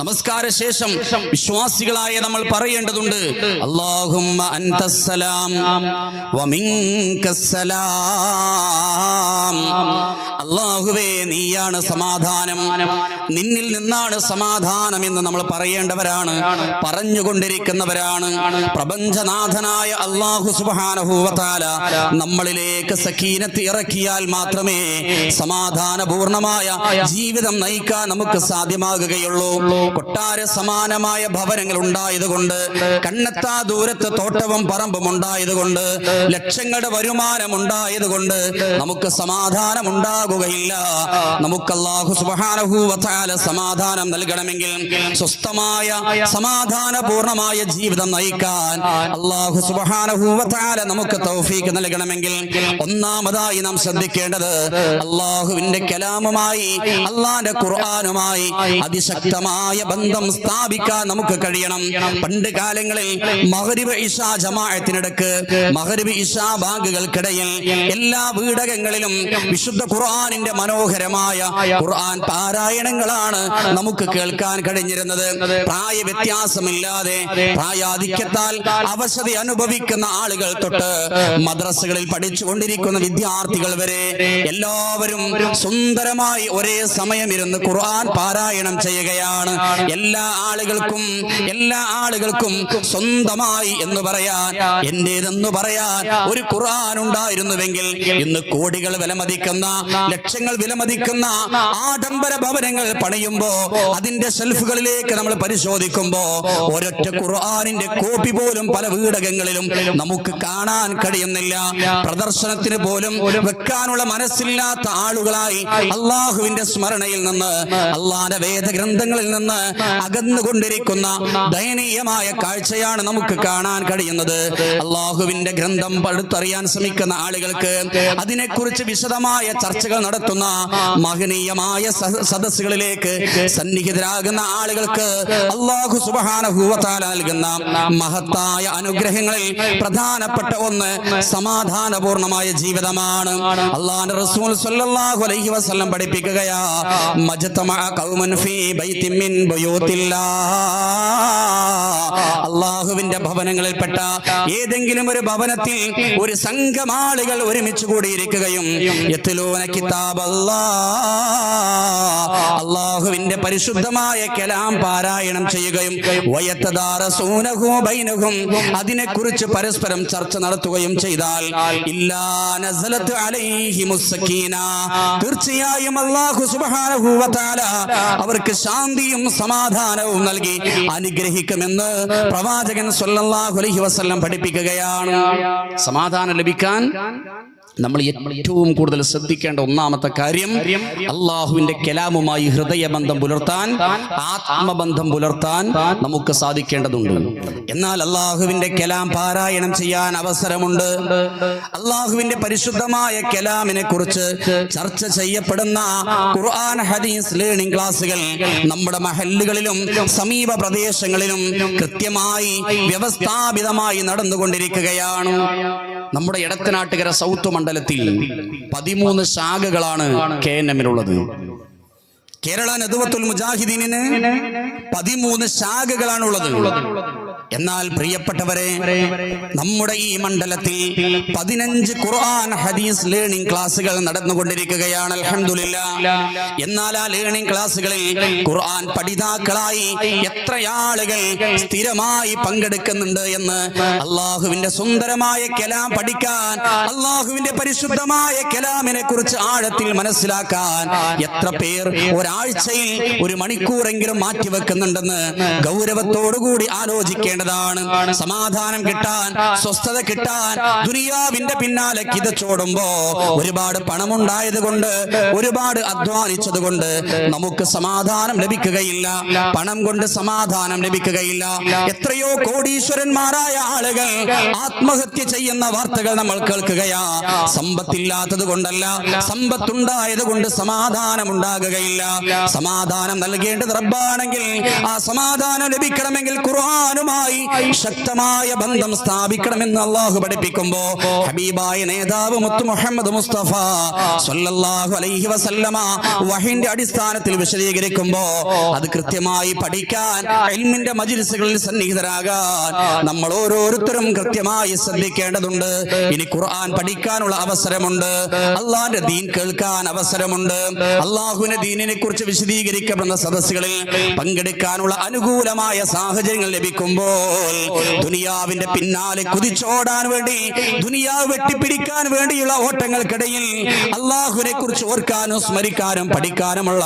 നമസ്കാര ശേഷം വിശ്വാസികളായ നമ്മൾ പറയേണ്ടതുണ്ട്. അല്ലാഹുമ്മ അൻതസ്സലാം വമിങ്കസ്സലാം അല്ലാഹുവേ നീയാണ് സമാധാനം. നിന്നിൽ നിന്നാണ് സമാധാനം എന്ന് നമ്മൾ പറയേണ്ടവരാണ്. പറഞ്ഞുകൊണ്ടിരിക്കുന്നവരാണ്. പ്രപഞ്ചനാഥനായ അള്ളാഹു സുബാനഹൂവത്താല നമ്മളിലേക്ക് സഖീനത്ത് ഇറക്കിയാൽ മാത്രമേ സമാധാനപൂർണമായ ജീവിതം നയിക്കാൻ നമുക്ക് സാധ്യമാകുകയുള്ളൂ. കൊട്ടാര സമാനമായ ഭവനങ്ങൾ ഉണ്ടായതുകൊണ്ട് കണ്ണത്താ ദൂരത്ത് തോട്ടവും പറമ്പും ഉണ്ടായതുകൊണ്ട് ലക്ഷങ്ങളുടെ വരുമാനം ഉണ്ടായതുകൊണ്ട് നമുക്ക് സമാധാനം ഉണ്ടാകുകയില്ല നമുക്ക് അള്ളാഹു സുബാനഹൂവത്താല സമാധാനം നൽകണമെങ്കിൽ സ്വസ്ഥമായ സമാധാനപൂർണമായ ജീവിതം നയിക്കാൻ അള്ളാഹു സുബാനഹൂവത്താല നമുക്ക് തൗഫീക്ക് നൽകണമെങ്കിൽ ഒന്നാമതായി നാം ശ്രദ്ധിക്കേണ്ടത് അള്ളാഹുവിന്റെ കലാമുമായി അള്ളാന്റെ ഖുർആാനുമായി അതിശക്തമായ ബന്ധം സ്ഥാപിക്കാൻ നമുക്ക് കഴിയണം. പണ്ട് കാലങ്ങളിൽ മഹരിബ് ഇഷ ജമാഅത്തിനിടക്ക് മഹരിബ് ഇഷ ബാങ്കുകൾക്കിടയിൽ എല്ലാ വീടകങ്ങളിലും വിശുദ്ധ ഖുർആാനിന്റെ മനോഹരമായ ഖുർആൻ പാരായണങ്ങളാണ് നമുക്ക് കേൾക്കാൻ കഴിഞ്ഞിരുന്നത്. പ്രായ വ്യത്യാസമില്ലാതെ പ്രായാധിക്യത്താൽ അവശത അനുഭവിക്കുന്ന ആളുകൾ തൊട്ട് മദ്രസകളിൽ പഠിച്ചുകൊണ്ടിരിക്കുന്ന വിദ്യാർത്ഥികൾ വരെ എല്ലാവരും സുന്ദരമായി ഒരേ സമയം ഇരുന്ന് ഖുർആൻ പാരായണം ചെയ്യുകയാണ്. എല്ലാ ആളുകൾക്കും എല്ലാ ആളുകൾക്കും സ്വന്തമായി എന്ന് പറയാൻ എന്റേതെന്ന് പറയാൻ ഒരു ഖുർആൻ ഉണ്ടായിരുന്നുവെങ്കിൽ ഇന്ന് കോടികൾ വിലമതിക്കുന്ന ലക്ഷങ്ങൾ വിലമതിക്കുന്ന ആഡംബര ഭവനങ്ങൾ പണിയുമ്പോ അതിന്റെ സെൽഫുകളിലേക്ക് നമ്മൾ പരിശോധിക്കുമ്പോ ഒരൊറ്റ ഖുർആാനിന്റെ കോപ്പി പോലും പല വീടകങ്ങളിലും നമുക്ക് കാണാൻ കഴിയുന്നില്ല. പ്രദർശനത്തിന് പോലും വെക്കാനുള്ള മനസ്സില്ലാത്ത ആളുകളായി അള്ളാഹുവിന്റെ സ്മരണയിൽ നിന്ന് അള്ളാന്റെ വേദഗ്രന്ഥങ്ങളിൽ നിന്ന് അകന്നുകൊണ്ടിരിക്കുന്ന ദയനീയമായ കാഴ്ചയാണ് നമുക്ക് കാണാൻ കഴിയുന്നത്. അള്ളാഹുവിന്റെ ഗ്രന്ഥം പടുത്തറിയാൻ ശ്രമിക്കുന്ന ആളുകൾക്ക് അതിനെക്കുറിച്ച് വിശദമായ ചർച്ചകൾ നടത്തുന്ന മഹനീയമായ സദസ്സുകളിലേക്ക് സന്നിഹിതരാകുന്ന ആളുകൾക്ക് അള്ളാഹു സുബാനഹൂവത്താല നൽകുന്ന മഹത്തായ അനുഗ്രഹങ്ങളിൽ പ്രധാനപ്പെട്ട ഒന്ന് സമാധാനപൂർണമായ ജീവിതമാണ്. അള്ളാഹു റസൂൽ സല്ലല്ലാഹു അലൈഹി വസല്ലം പഠിപ്പിക്കുകയാ മജ്തമഅ ഖൗമൻ ഫീ ബൈത്തിൻ മിൻ അള്ളാഹുവിന്റെ ഭവനങ്ങളിൽപ്പെട്ട ഏതെങ്കിലും ഒരു ഭവനത്തിൽ ഒരു സംഘമാളികൾ ഒരുമിച്ച് കൂടിയിരിക്കുകയും യത്ലൂന കിതാബല്ലാ. അള്ളാഹുവിന്റെ പരിശുദ്ധമായ കലാം പാരായണം ചെയ്യുകയും അതിനെക്കുറിച്ച് പരസ്പരം ചർച്ച നടത്തുകയും ചെയ്താൽ തീർച്ചയായും അള്ളാഹു വ അവർക്ക് ശാന്തിയും സമാധാനവും നൽകി അനുഗ്രഹിക്കുമെന്ന് പ്രവാചകൻ സല്ലല്ലാഹു അലൈഹി വസല്ലം പഠിപ്പിക്കുകയാണ്. സമാധാനം ലഭിക്കാൻ നമ്മൾ ഏറ്റവും കൂടുതൽ ശ്രദ്ധിക്കേണ്ട ഒന്നാമത്തെ കാര്യം അള്ളാഹുവിന്റെ കലാമുമായി ഹൃദയബന്ധം പുലർത്താൻ ആത്മബന്ധം പുലർത്താൻ നമുക്ക് സാധിക്കേണ്ടതുണ്ട്. എന്നാൽ അള്ളാഹുവിന്റെ കലാം പാരായണം ചെയ്യാൻ അവസരമുണ്ട്. അള്ളാഹുവിന്റെ പരിശുദ്ധമായ കലാമിനെ കുറിച്ച് ചർച്ച ചെയ്യപ്പെടുന്ന ഖുർആൻ ഹദീസ് ലേണിംഗ് ക്ലാസുകൾ നമ്മുടെ മഹല്ലുകളിലും സമീപ പ്രദേശങ്ങളിലും കൃത്യമായി വ്യവസ്ഥാപിതമായി നടന്നുകൊണ്ടിരിക്കുകയാണ്. നമ്മുടെ ഇടത്തനാട്ടുകര സൗത്ത് മണ്ഡലത്തിൽ പതിമൂന്ന് ശാഖകളാണ് കെ എൻ എമ്മിലുള്ളത്. കേരള നദുവത്തുൽ മുജാഹിദീനിന് പതിമൂന്ന് ശാഖകളാണുള്ളത്. എന്നാൽ പ്രിയപ്പെട്ടവരെ നമ്മുടെ ഈ മണ്ഡലത്തിൽ പതിനഞ്ച് ഖുർആൻ ഹദീസ് ലേണിംഗ് ക്ലാസ്സുകൾ നടന്നുകൊണ്ടിരിക്കുകയാണ് അൽഹംദുലില്ല. എന്നാൽ ആ ലേണിംഗ് ക്ലാസ്സുകളിൽ ഖുർആൻ പഠിതാക്കളായി എത്ര ആളുകൾ സ്ഥിരമായി പങ്കെടുക്കുന്നുണ്ട് എന്ന് അള്ളാഹുവിന്റെ സുന്ദരമായ കലാം പഠിക്കാൻ അള്ളാഹുവിന്റെ പരിശുദ്ധമായ കലാമിനെ കുറിച്ച് ആഴത്തിൽ മനസ്സിലാക്കാൻ എത്ര പേർ ഒരാഴ്ചയിൽ ഒരു മണിക്കൂറെങ്കിലും മാറ്റിവെക്കുന്നുണ്ടെന്ന് ഗൗരവത്തോടുകൂടി ആലോചിക്കേണ്ടതാണ് സമാധാനം കിട്ടാൻ സ്വസ്ഥത കിട്ടാൻ ദുനിയാവിന്റെ പിന്നാലെ കിതച്ചോടുമ്പോ ഒരുപാട് പണമുണ്ടായത് കൊണ്ട് ഒരുപാട് അധ്വാനിച്ചത് കൊണ്ട് നമുക്ക് സമാധാനം ലഭിക്കുകയില്ല. പണം കൊണ്ട് സമാധാനം ലഭിക്കുകയില്ല. എത്രയോ കോടീശ്വരന്മാരായ ആളുകൾ ആത്മഹത്യ ചെയ്യുന്ന വാർത്തകൾ നമ്മൾ കേൾക്കുകയാ. സമ്പത്തില്ലാത്തത് കൊണ്ടല്ല സമ്പത്തുണ്ടായത് കൊണ്ട് സമാധാനം ഉണ്ടാകുകയില്ല സമാധാനം നൽകേണ്ടത് റബ്ബാണെങ്കിൽ ആ സമാധാനം ലഭിക്കണമെങ്കിൽ ഖുർആാനുമായി റബ്ബുമായി ശക്തമായ ബന്ധം സ്ഥാപിക്കണമെന്ന് അള്ളാഹു പഠിപ്പിക്കുമ്പോ ഹബീബായ നേതാവ് മുത്തു മുഹമ്മദ് മുസ്തഫ സല്ലല്ലാഹു അലൈഹി വസല്ലമ വഹിന്റെ അടിസ്ഥാനത്തിൽ വിശദീകരിക്കുമ്പോ അത് കൃത്യമായി പഠിക്കാൻ ഇൽമിന്റെ മജിലിസുകളിൽ സന്നിഹിതരാകാൻ നമ്മൾ ഓരോരുത്തരും കൃത്യമായി ശ്രദ്ധിക്കേണ്ടതുണ്ട്. ഇനി ഖുർആൻ പഠിക്കാനുള്ള അവസരമുണ്ട്. അള്ളാന്റെ ദീൻ കേൾക്കാൻ അവസരമുണ്ട്. അള്ളാഹുവിന്റെ ദീനിനെ കുറിച്ച് വിശദീകരിക്കപ്പെടുന്ന സദസ്സുകളിൽ പങ്കെടുക്കാനുള്ള അനുകൂലമായ സാഹചര്യങ്ങൾ ലഭിക്കുമ്പോൾ ദുനിയാവിന്റെ പിന്നാലെ കുതിച്ചോടാൻ വേണ്ടി ദുനിയാവ് വെട്ടിപ്പിടിക്കാൻ വേണ്ടിയുള്ള ഓട്ടങ്ങൾക്കിടയിൽ അള്ളാഹുനെ കുറിച്ച് ഓർക്കാനും സ്മരിക്കാനും പഠിക്കാനുമുള്ള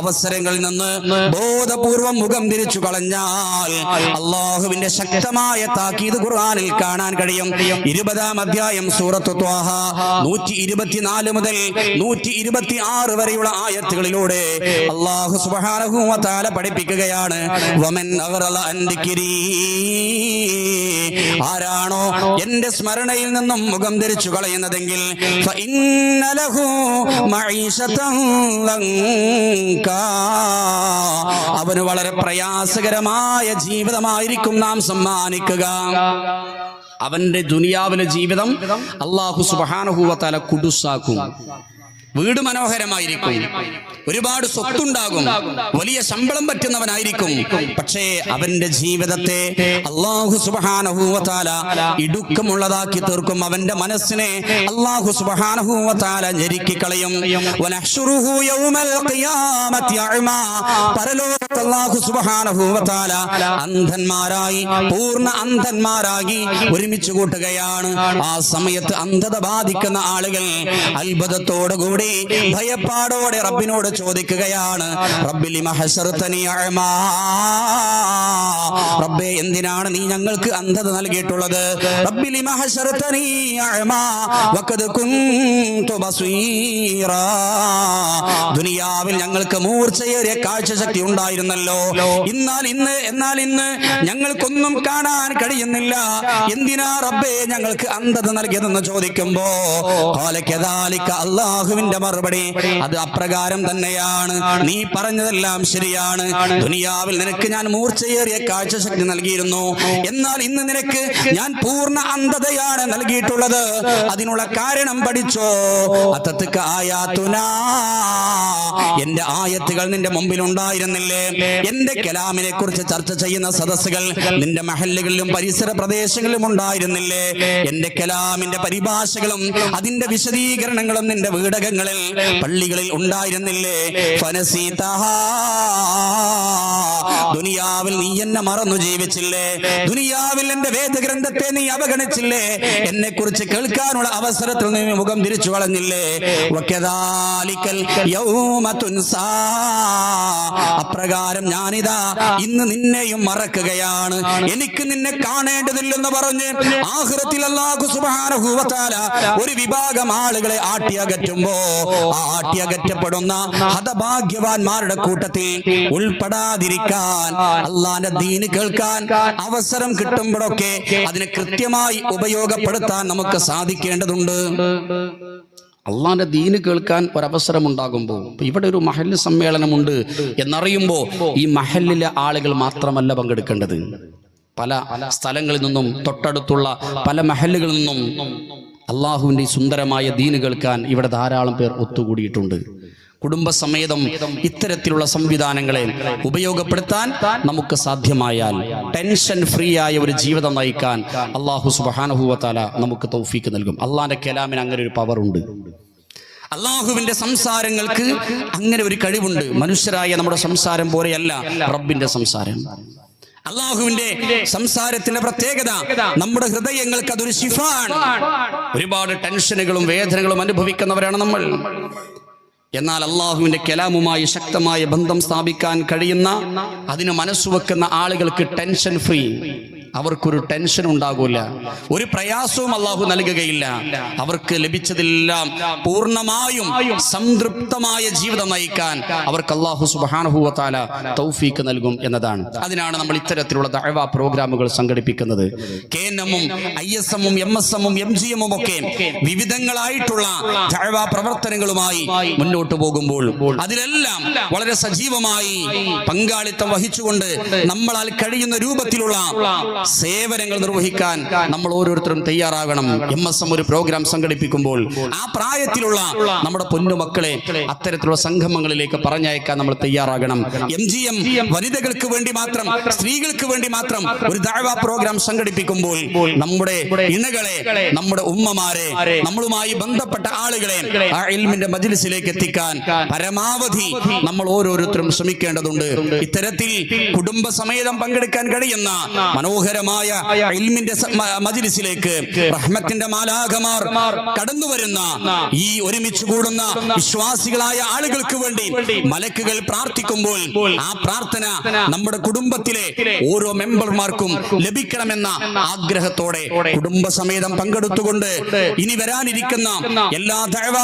അവസരങ്ങളിൽ നിന്ന് ബോധപൂർവം മുഖം തിരിച്ചു കളഞ്ഞാൽ അള്ളാഹുവിന്റെ ശക്തമായ താക്കീത് ഖുർആാനിൽ കാണാൻ കഴിയും. ഇരുപതാം അധ്യായം സൂറത്ത് നൂറ്റി ഇരുപത്തിനാല് മുതൽ നൂറ്റി ഇരുപത്തി ആറ് വരെയുള്ള ആയത്തുകളിലൂടെ അള്ളാഹു തആല പഠിപ്പിക്കുകയാണ്. വമൻ അൻ ദിക്രി ആരാണോ എന്റെ സ്മരണയിൽ നിന്നും മുഖം തിരിച്ചു കളയുന്നതെങ്കിൽ അവന് വളരെ പ്രയാസകരമായ ജീവിതമായിരിക്കും നാം സമ്മാനിക്കുക. അവന്റെ ദുനിയാവിലെ ജീവിതം അള്ളാഹു സുബാനഹുവത്താല കുടുസാക്കും. വീട് മനോഹരമായിരിക്കും. ഒരുപാട് സ്വത്തുണ്ടാകും. വലിയ ശമ്പളം പറ്റുന്നവനായിരിക്കും. പക്ഷേ അവന്റെ ജീവിതത്തെ അള്ളാഹു സുബാനഹൂവത്താല ഇടുക്കമുള്ളതാക്കി തീർക്കും. അവന്റെ മനസ്സിനെ അള്ളാഹു സുബാനഹൂവത്താല ഞെരുക്കി കളയും അന്ധന്മാരായി പൂർണ അന്ധന്മാരായി ഒരുമിച്ച് കൂട്ടുകയാണ്. ആ സമയത്ത് അന്ധത ബാധിക്കുന്ന ആളുകൾ അത്ഭുതത്തോടുകൂടി ഭയപ്പാടോടെ റബ്ബിനോട് ചോദിക്കുകയാണ്. റബ്ബിലി. റബ്ബേ എന്തിനാണ് നീ ഞങ്ങൾക്ക് അന്ധത നൽകിയിട്ടുള്ളത്? റബ്ബിലി. ദുനിയാവിൽ ഞങ്ങൾക്ക് മൂർച്ചയേറിയ കാഴ്ചശക്തി ഉണ്ടായിരുന്നല്ലോ. എന്നാൽ ഇന്ന് എന്നാൽ ഇന്ന് ഞങ്ങൾക്കൊന്നും കാണാൻ കഴിയുന്നില്ല. എന്തിനാ റബ്ബേ ഞങ്ങൾക്ക് അന്ധത നൽകിയതെന്ന് ചോദിക്കുമ്പോ കാലക്കതാലിക്ക അള്ളാഹുവിന്റെ മറുപടി അത് അപ്രകാരം തന്നെയാണ്. നീ പറഞ്ഞതെല്ലാം ശരിയാണ്. ദുനിയാവിൽ നിനക്ക് ഞാൻ മൂർച്ചയേറിയ കാഴ്ചശക്തി നൽകിയിരുന്നു. എന്നാൽ ഇന്ന് നിനക്ക് ഞാൻ പൂർണ അന്ധതയാണ് നൽകിയിട്ടുള്ളത്. അതിനുള്ള കാരണം പഠിച്ചോ? അത്തത്തുക്ക് ആയാതുനാ എന്റെ ആയത്തുകൾ നിന്റെ മുമ്പിൽ ഉണ്ടായിരുന്നില്ലേ? എന്റെ കലാമിനെ കുറിച്ച് ചർച്ച ചെയ്യുന്ന സദസ്സുകൾ നിന്റെ മഹല്ലുകളിലും പരിസര പ്രദേശങ്ങളിലും ഉണ്ടായിരുന്നില്ലേ? എന്റെ കലാമിന്റെ പരിഭാഷകളും അതിന്റെ വിശദീകരണങ്ങളും നിന്റെ വീടകങ്ങളിൽ പള്ളികളിൽ ഉണ്ടായിരുന്നില്ലേ ഫനസീതഹാ. ദുനിയാവിൽ നീ എന്നെ മറന്നു ജീവിച്ചില്ലേ? ദുനിയാവിൽ എന്റെ വേദഗ്രന്ഥത്തെ നീ അവഗണിച്ചില്ലേ? എന്നെ കുറിച്ച് കേൾക്കാനുള്ള അവസരത്തിൽ നീ മുഖം തിരിച്ചു വളഞ്ഞില്ലേ? അപ്രകാരം ഞാനിതാ ഇന്ന് നിന്നെയും മറക്കുകയാണ്. എനിക്ക് നിന്നെ കാണേണ്ടതില്ലെന്ന് പറഞ്ഞ് ആഹൃത്തിൽ അല്ലാഹു ഒരു വിഭാഗം ആളുകളെ ആട്ടിയകറ്റുമ്പോ ആ ആട്ടിയകറ്റപ്പെടുന്ന ഹതഭാഗ്യവാന്മാരുടെ കൂട്ടത്തിൽ ഉൾപ്പെടാതിരിക്കാൻ അള്ളാന്റെ ദീന് കേൾക്കാൻ അവസരം കിട്ടുമ്പോഴൊക്കെ അതിനെ കൃത്യമായി ഉപയോഗപ്പെടുത്താൻ നമുക്ക് സാധിക്കേണ്ടതുണ്ട്. അള്ളാന്റെ ദീന് കേൾക്കാൻ ഒരവസരം ഉണ്ടാകുമ്പോൾ ഇവിടെ ഒരു മഹൽ സമ്മേളനമുണ്ട് എന്നറിയുമ്പോൾ ഈ മഹലിലെ ആളുകൾ മാത്രമല്ല പങ്കെടുക്കേണ്ടത്. പല സ്ഥലങ്ങളിൽ നിന്നും തൊട്ടടുത്തുള്ള പല മഹലുകളിൽ നിന്നും അള്ളാഹുവിന്റെ സുന്ദരമായ ദീന് കേൾക്കാൻ ഇവിടെ ധാരാളം പേർ ഒത്തുകൂടിയിട്ടുണ്ട്. കുടുംബസമേതം ഇത്തരത്തിലുള്ള സംവിധാനങ്ങളെ ഉപയോഗപ്പെടുത്താൻ നമുക്ക് സാധ്യമായാൽ ടെൻഷൻ ഫ്രീ ആയ ഒരു ജീവിതം നയിക്കാൻ അള്ളാഹു സുബാനഹുവത്താല നമുക്ക് തൗഫീക്ക് നൽകും. അള്ളാന്റെ കലാമിന് അങ്ങനെ ഒരു പവർ ഉണ്ട്. അള്ളാഹുവിന്റെ സംസാരങ്ങൾക്ക് അങ്ങനെ ഒരു കഴിവുണ്ട്. മനുഷ്യരായ നമ്മുടെ സംസാരം പോലെയല്ല റബ്ബിന്റെ സംസാരം. അള്ളാഹുവിന്റെ സംസാരത്തിന്റെ പ്രത്യേകത നമ്മുടെ ഹൃദയങ്ങൾക്ക് അതൊരു ശിഫാണ്. ഒരുപാട് ടെൻഷനുകളും വേദനകളും അനുഭവിക്കുന്നവരാണ് നമ്മൾ. എന്നാൽ അള്ളാഹുവിന്റെ കലാമുമായി ശക്തമായ ബന്ധം സ്ഥാപിക്കാൻ കഴിയുന്ന അതിന് മനസ്സുവെക്കുന്ന ആളുകൾക്ക് ടെൻഷൻ ഫ്രീ. അവർക്കൊരു ടെൻഷൻ ഉണ്ടാകൂല. ഒരു പ്രയാസവും അള്ളാഹു നൽകുകയില്ല. അവർക്ക് ലഭിച്ചതെല്ലാം പൂർണമായും സംതൃപ്തമായ ജീവിതം നയിക്കാൻ അവർക്ക് അള്ളാഹു സുബാനുഭൂവത്താല തൗഫീക്ക് നൽകും എന്നതാണ്. അതിനാണ് നമ്മൾ ഇത്തരത്തിലുള്ള ദഅവ പ്രോഗ്രാമുകൾ സംഘടിപ്പിക്കുന്നത്. കെ എൻ എമ്മും ഐ എസ് എമ്മും എം എസ് എമ്മും എം ജി എമ്മും ഒക്കെ വിവിധങ്ങളായിട്ടുള്ള ദഅവ പ്രവർത്തനങ്ങളുമായി മുന്നോട്ട് പോകുമ്പോൾ അതിലെല്ലാം വളരെ സജീവമായി പങ്കാളിത്തം വഹിച്ചുകൊണ്ട് നമ്മളാൽ കഴിയുന്ന രൂപത്തിലുള്ള സേവനങ്ങൾ നിർവഹിക്കാൻ നമ്മൾ ഓരോരുത്തരും തയ്യാറാകണം. എം എസ് എം ഒരു പ്രോഗ്രാം സംഘടിപ്പിക്കുമ്പോൾ ആ പ്രായത്തിലുള്ള നമ്മുടെ പൊന്നുമക്കളെ അത്തരത്തിലുള്ള സംഗമങ്ങളിലേക്ക് പറഞ്ഞയക്കാൻ നമ്മൾ തയ്യാറാകണം. എം ജി എം വനിതകൾക്ക് വേണ്ടി മാത്രം സ്ത്രീകൾക്ക് വേണ്ടി മാത്രം ഒരു ദാഴ്വ പ്രോഗ്രാം സംഘടിപ്പിക്കുമ്പോൾ നമ്മുടെ ഇണകളെ നമ്മുടെ ഉമ്മമാരെ നമ്മളുമായി ബന്ധപ്പെട്ട ആളുകളെ ആ ഇൽമിന്റെ മജിലിസിലേക്ക് എത്തിക്കാൻ പരമാവധി നമ്മൾ ഓരോരുത്തരും ശ്രമിക്കേണ്ടതുണ്ട്. ഇത്തരത്തിൽ കുടുംബ സമേതം പങ്കെടുക്കാൻ കഴിയുന്ന മനോഹരമായ ഇൽമിന്റെ മജിലിസിലേക്ക് റഹ്മത്തിന്റെ മാലാഖമാർ കടന്നു വരുന്ന ഈ ഒരുമിച്ച് കൂടുന്ന വിശ്വാസികളായ ആളുകൾക്ക് വേണ്ടി മലക്കുകൾ പ്രാർത്ഥിക്കുമ്പോൾ ആ പ്രാർത്ഥന നമ്മുടെ കുടുംബത്തിലെ ഓരോ മെമ്പർമാർക്കും ലഭിക്കണമെന്ന ആഗ്രഹത്തോടെ കുടുംബസമേതം പങ്കെടുത്തുകൊണ്ട് ഇനി വരാനിരിക്കുന്ന എല്ലാ ദൈവ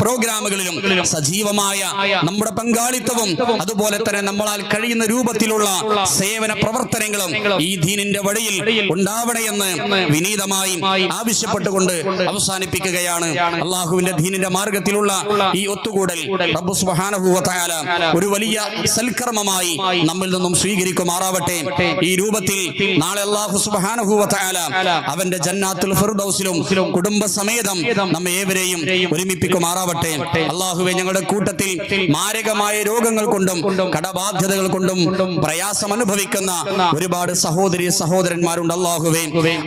പ്രോഗ്രാമുകളിലും സജീവമായ നമ്മുടെ പങ്കാളിത്തവും അതുപോലെ തന്നെ നമ്മളാൽ കഴിയുന്ന രൂപത്തിലുള്ള സേവന പ്രവർത്തനങ്ങളും ഈ ദീനിന്റെ വഴിയിൽ ഉണ്ടാവണമെന്ന് വിനീതമായി ആവശ്യപ്പെട്ടുകൊണ്ട് അവസാനിപ്പിക്കുകയാണ്. അള്ളാഹുവിന്റെ ദീനിന്റെ മാർഗത്തിലുള്ള ഈ ഒത്തുകൂടൽ റബ്ബു ഒരു വലിയ സൽക്കർമ്മമായി നമ്മിൽ നിന്നും സ്വീകരിക്കുമാറാവട്ടെ. ഈ രൂപത്തിൽ നാളെ അള്ളാഹു സുബ്ഹാനഹു വ അവന്റെ ജന്നാത്തുൽ ഫിർദൗസിലും കുടുംബസമേതം നമ്മെ ഏവരെയും ഒരുമിപ്പിക്കുമാറാവട്ടെ. അള്ളാഹുവെ ഞങ്ങളുടെ കൂട്ടത്തിൽ മാരകമായ രോഗങ്ങൾ കൊണ്ടും കടബാധ്യതകൾ കൊണ്ടും പ്രയാസം അനുഭവിക്കുന്ന ഒരുപാട് സഹോദരി സഹോദരന്മാരുണ്ട്. അള്ളാഹുവേ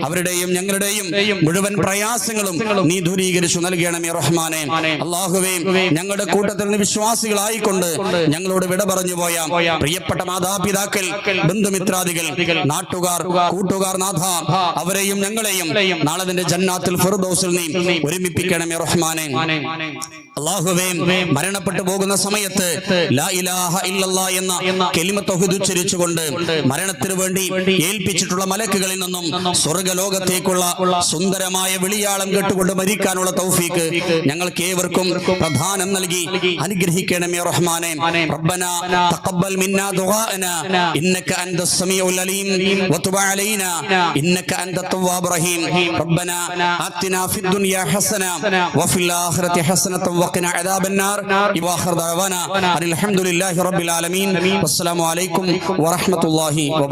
അവരുടെയും ഞങ്ങളുടെയും മുഴുവൻ പ്രയാസങ്ങളും നീ ദൂരീകരിച്ചു നൽകണമേ റഹ്മാനെ. അള്ളാഹുവേ ഞങ്ങളുടെ കൂട്ടത്തിൽ നിന്ന് വിശ്വാസികളായിക്കൊണ്ട് ഞങ്ങളോട് വിട പറഞ്ഞു പോയ പ്രിയപ്പെട്ട മാതാപിതാക്കൾ ബന്ധുമിത്രാദികൾ നാട്ടുകാർ കൂട്ടുകാർ നാഥ അവരെയും ഞങ്ങളെയും നാളെ നിന്റെ ജന്നാത്തിൽ ഫിർദോസിൽ നീ ഒരുമിപ്പിക്കണമേ റഹ്മാനെ. അള്ളാഹുവേ മരണപ്പെട്ടു പോകുന്ന സമയത്ത് ലാ ഇലാഹ ഇല്ലല്ലാ എന്ന കെലിമ തൗഹീദ് ഉച്ചരിച്ചുകൊണ്ട് മരണത്തിന് വേണ്ടി ഏൽപ്പിച്ചിട്ടുള്ള മലക്കുകളിൽ നിന്നും സ്വർഗലോകത്തേക്കുള്ള സുന്ദരമായ വിളിയാളം കേട്ടുകൊണ്ട് മരിക്കാനുള്ള തൗഫീക്ക് ഞങ്ങൾക്ക് ഏവർക്കും പ്രധാനം നൽകി അനുഗ്രഹിക്കണമേ റഹ്മാനെ. റബ്ബന തഖബ്ബൽ മിന്നാ انت ഇന്നക العليم സമീഉൽ അലീം വതുബ് അലൈനാ. ഇന്നക الرحيم ربنا റഹീം. في ആതിനാ ഫിദ് ദുനിയാ الاخره വഫിൽ وقنا عذاب النار واخر دعوانا الحمد لله അൽഹംദുലില്ലാഹി റബ്ബിൽ ആലമീൻ. വസ്സലാമു അലൈക്കും വറഹ്മത്തുള്ളാഹി വബറകാതുഹു